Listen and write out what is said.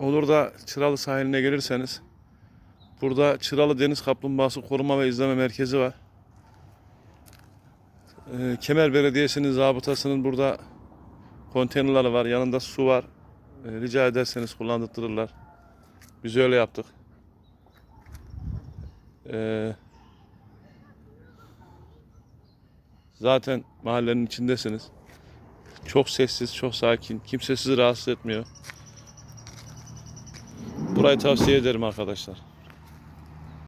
olur da Çıralı sahiline gelirseniz burada Çıralı Deniz Kaplumbağası Koruma ve İzleme Merkezi var. Ee, Kemer Belediyesi'nin zabıtasının burada konteynerları var. Yanında su var. Ee, rica ederseniz kullandırtırırlar. Biz öyle yaptık. Ee, zaten mahallenin içindesiniz. Çok sessiz, çok sakin. Kimse sizi rahatsız etmiyor. Burayı tavsiye ederim arkadaşlar.